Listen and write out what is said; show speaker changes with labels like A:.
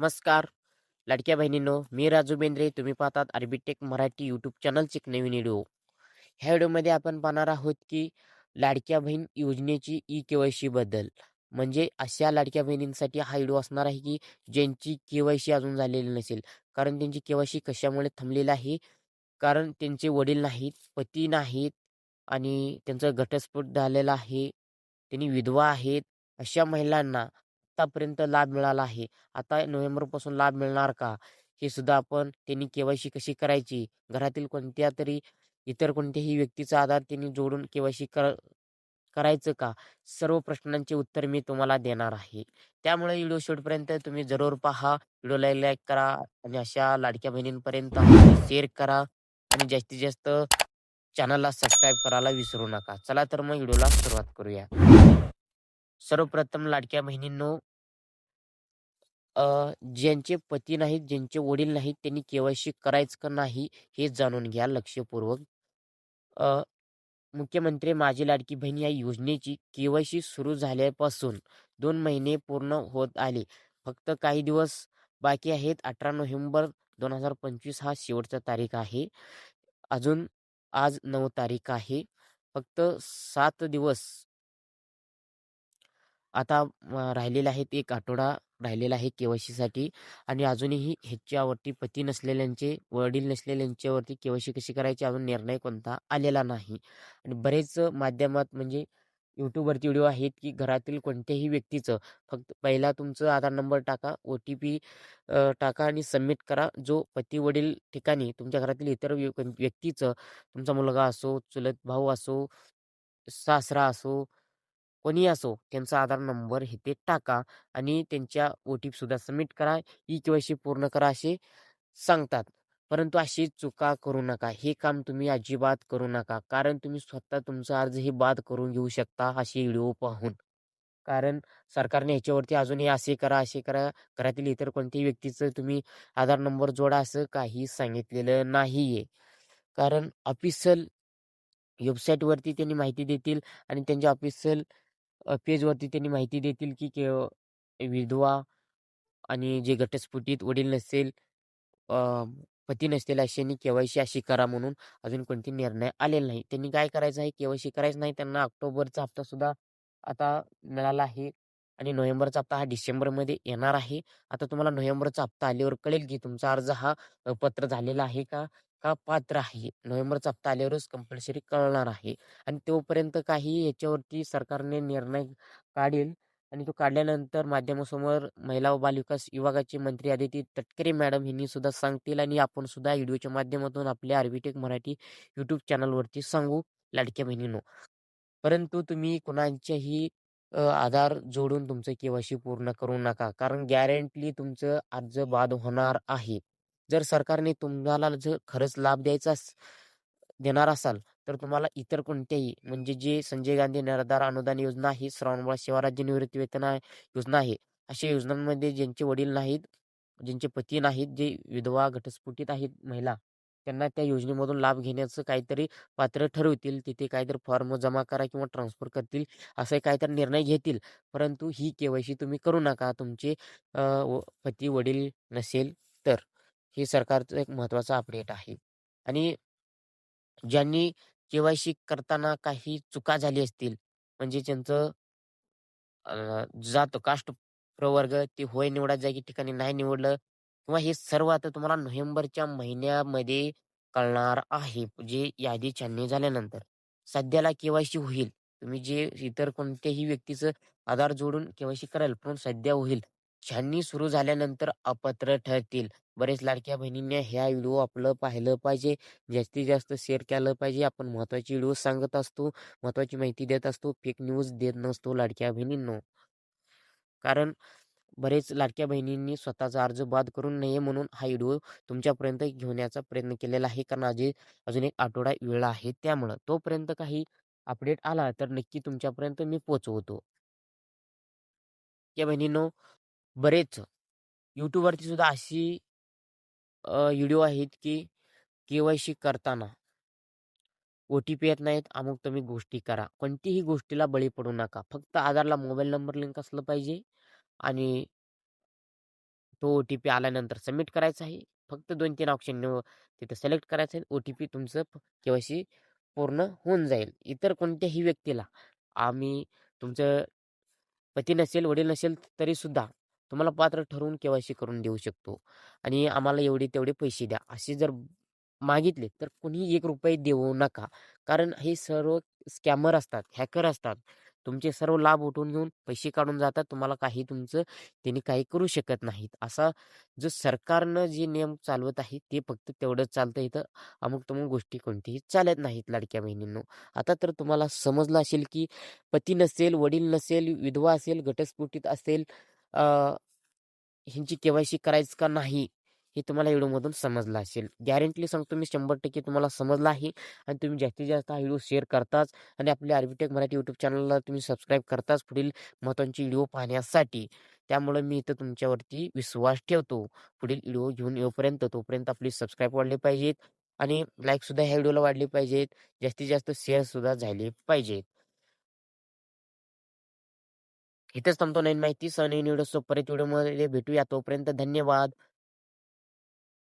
A: नमस्कार. लाडक्या बहिणींनो मी राजू बेंद्रे. तुम्ही पाहतात आर्बिटेक मराठी यूट्यूब चॅनलचे एक नवीन व्हिडिओ ह्या व्हिडिओमध्ये आपण पाहणार आहोत की लाडक्या बहीण योजनेची ई के वाय सी बद्दल म्हणजे अशा लाडक्या बहिणींसाठी हा व्हिडिओ असणार आहे की ज्यांची के वाय सी अजून झालेली नसेल. कारण त्यांची के वाय सी कशामुळे थांबलेली आहे? कारण त्यांचे वडील नाहीत पती नाहीत आणि त्यांचा घटस्फोट झालेला आहे. त्यांनी विधवा आहेत. अशा महिलांना आतापर्यंत लाभ मिळाला आहे. आता नोव्हेंबरपासून लाभ मिळणार का? हे सुद्धा आपण त्यांनी केवायसी कशी करायची? घरातील कोणत्या तरी इतर कोणत्याही व्यक्तीचा आधार त्यांनी जोडून केवायसी कर करायचं का? सर्व प्रश्नांचे उत्तर मी तुम्हाला देणार आहे. त्यामुळे व्हिडिओ शेवटपर्यंत तुम्ही जरूर पहा. व्हिडिओला लाईक करा आणि अशा लाडक्या बहिणींपर्यंत शेअर करा आणि जास्तीत जास्त चॅनलला सबस्क्राईब करायला विसरू नका. चला तर मग व्हिडिओला सुरुवात करूया. सर्वप्रथम लाडक्या बहिणींनो ज्यांचे पती नाहीत, ज्यांचे वडील नाहीत, त्यांनी केवायसी करायचं का नाही हे जाणून घ्या लक्षपूर्वक. मुख्यमंत्री माझी लाडकी बहीण या योजनेची केवायसी सुरू झाल्यापासून दोन महिने पूर्ण होत आले. फक्त काही दिवस बाकी आहेत. 18 नोव्हेंबर 2025 हा शेवटचा तारीख आहे. अजून आज नऊ तारीख आहे. फक्त सात दिवस आता राहिलेलं आहे आहेत. एक आठवडा राहिलेला आहे के-वाय-सीसाठी आणि अजूनही ह्याच्यावरती पती नसलेल्यांचे, वडील नसलेल्यांच्यावरती के-वाय-सी कशी करायची अजून निर्णय कोणता आलेला नाही. आणि बरेच माध्यमात म्हणजे यूट्यूबवरती व्हिडिओ आहेत, की घरातील कोणत्याही व्यक्तीचं फक्त पहिला तुमचं आधार नंबर टाका, ओ-टी-पी टाका आणि सबमिट करा. जो पती-वडील ठिकाणी तुमच्या घरातील इतर व्य व्यक्तीचं तुमचा मुलगा असो, चुलत भाऊ असो, सासरा असो, कोणी असो त्यांचा आधार नंबर इथे टाका आणि त्यांच्या ओ-टी-पीसुद्धा सबमिट करा. ई के-वाय-सी पूर्ण करा असे सांगतात. परंतु अशी चुका करू नका. हे काम तुम्ही अजिबात करू नका. कारण तुम्ही स्वतः तुमचा अर्जही बाद करून घेऊ शकता असे व्हिडिओ पाहून. कारण सरकारने ह्याच्यावरती अजून हे असे करा, असे करा, घरातील इतर कोणत्याही व्यक्तीचं तुम्ही आधार नंबर जोडा असं काही सांगितलेलं नाही आहे कारण ऑफिसल वेबसाईटवरती त्यांनी माहिती देतील आणि त्यांच्या ऑफिसल पेजवरती त्यांनी माहिती देतील, की के विधवा आणि जे घटस्फुटीत वडील नसेल, पती नसतील अशांनी के-वाय-सी अशी करा म्हणून अजून कोणते निर्णय आलेला नाही. त्यांनी काय करायचं आहे के-वाय-सी करायचं नाही. त्यांना ऑक्टोबरचा हप्तासुद्धा आता मिळाला आहे आणि नोव्हेंबरचा हप्ता हा डिसेंबरमध्ये येणार आहे. आता तुम्हाला नोव्हेंबरचा हप्ता आल्यावर कळेल, की तुमचा अर्ज हा पत्र झालेला आहे का, का पात्र आहे. नोव्हेंबरचा हप्ता आल्यावरच कंपल्सरी कळणार आहे आणि तोपर्यंत काही याच्यावरती सरकारने निर्णय काढेल आणि तो काढल्यानंतर माध्यमासमोर महिला व बालविकास विभागाचे मंत्री अदिती तटकरे मॅडम यांनी सुद्धा सांगतील आणि आपण सुद्धा व्हिडिओच्या माध्यमातून आपल्या आर्बिटेक मराठी यूट्यूब चॅनलवरती सांगू लाडक्या बहिणींनो. परंतु तुम्ही कुणाच्याही अ, आधार जोडून तुमचं के-वाय-सी पूर्ण करू नका. कारण गॅरंटली तुमचं अर्ज बाद होणार आहे. जर सरकारने तुम्हाला जर खरंच लाभ द्यायचा अस देणार असाल, तर तुम्हाला इतर कोणत्याही म्हणजे जे संजय गांधी निराधार अनुदान योजना आहे, श्रावणबाळ सेवाराज्य निवृत्ती वेतन आहे योजना आहे. अशा योजनांमध्ये ज्यांचे वडील नाहीत, ज्यांचे पती नाहीत, जे विधवा, घटस्फोटित आहेत महिला, त्यांना त्या योजनेमधून लाभ घेण्याचं काहीतरी पात्र ठरवतील. तिथे काहीतरी फॉर्म जमा करा किंवा ट्रान्सफर करतील, असे काहीतरी निर्णय घेतील. परंतु ही के-वाय-सी तुम्ही करू नका. तुमचे पती-वडील नसेल तर. हे सरकारचं एक महत्त्वाचं अपडेट आहे. आणि ज्यांनी के-वाय-सी करताना काही चुका झाली असतील, म्हणजे त्यांचं जात, कास्ट, प्रवर्ग ते होय निवडा जागी ठिकाणी नाही निवडलं किंवा हे सर्व आता तुम्हाला नोव्हेंबरच्या महिन्यामध्ये कळणार आहे. जे यादी छाननी झाल्यानंतर. सध्याला केवायसी होईल. तुम्ही जे इतर कोणत्याही व्यक्तीचं आधार जोडून केवायसी कराल, पण सध्या होईल. छाननी सुरू झाल्यानंतर अपात्र ठरतील. बरेच लाडक्या बहिणींनी ह्या व्हिडिओ आपलं पाहिलं पाहिजे. जास्तीत जास्त शेअर केलं पाहिजे. आपण महत्वाची व्हिडिओ सांगत असतो, महत्वाची माहिती देत असतो, फेक न्यूज देत नसतो लाडक्या बहिणींनो. कारण बरेच लाडक्या बहिणींनी स्वतःचा अर्ज बाद करू नये म्हणून हा व्हिडिओ तुमच्यापर्यंत घेऊन याचा प्रयत्न केलेला आहे. कारण अजून अजून एक आठवडा वेळ आहे त्यामुळं. तोपर्यंत काही अपडेट आला तर नक्की तुमच्यापर्यंत मी पोचवतो या बहिणींनो, बरेच यूट्यूबवरती सुद्धा अशी व्हिडिओ आहेत, की के-वाय-सी करताना ओ-टी-पी येत नाहीत, अमुक तुम्ही गोष्टी करा. कोणतीही गोष्टीला बळी पडू नका. फक्त आधारला मोबाईल नंबर लिंक असलं पाहिजे आणि तो ओ-टी-पी आल्यानंतर सबमिट करायचा आहे. फक्त 2-3 ऑप्शन तिथं सिलेक्ट करायचं आहे. ओ-टी-पी तुमचं के-वाय-सी पूर्ण होऊन जाईल. इतर कोणत्याही व्यक्तीला आम्ही तुमचं पती नसेल, वडील नसेल तरीसुद्धा तुम्हाला पात्र ठरवून के-वाय-सी करून देऊ शकतो आणि आम्हाला एवढे-तेवढे पैसे द्या, असे जर मागितले तर कुणीही ₹1 देऊ नका. कारण हे सर्व स्कॅमर असतात, हॅकर असतात. तुमचे सर्व लाभ उठवून घेऊन पैसे काढून जातात. तुम्हाला काही तुमचं त्यांनी काही करू शकत नाहीत. असा जो सरकारनं जे नियम चालवत आहे ते फक्त तेवढंच चालतं. इथं अमुक-तमुक गोष्टी कोणतीही चालत नाहीत लाडक्या बहिणींनो. आता तर तुम्हाला समजलं असेल की पती नसेल, वडील नसेल, विधवा असेल, घटस्फोटीत असेल ह्यांची के-वाय-सी करायचं का नाही, हे तुम्हाला व्हिडिओमधून समजलं असेल. गॅरंटीली सांगतो मी 100% तुम्हाला समजलं आहे आणि तुम्ही जास्तीत जास्त हा व्हिडिओ शेअर करताच आणि आपल्या आर्बिटेक मराठी यूट्यूब चॅनलला तुम्ही सबस्क्राईब करताच पुढील महत्त्वाचे व्हिडिओ पाहण्यासाठी. त्यामुळे मी इथं तुमच्यावरती विश्वास ठेवतो. पुढील व्हिडिओ घेऊन येऊपर्यंत तोपर्यंत आपले सबस्क्राईब वाढले पाहिजेत आणि लाईकसुद्धा ह्या व्हिडिओला वाढले पाहिजेत. जास्तीत जास्त शेअरसुद्धा झाले पाहिजेत. इथेच थांबतो. नवीन माहितीसह नवीन व्हिडिओसोबत परत व्हिडिओमध्ये भेटूया. तोपर्यंत धन्यवाद.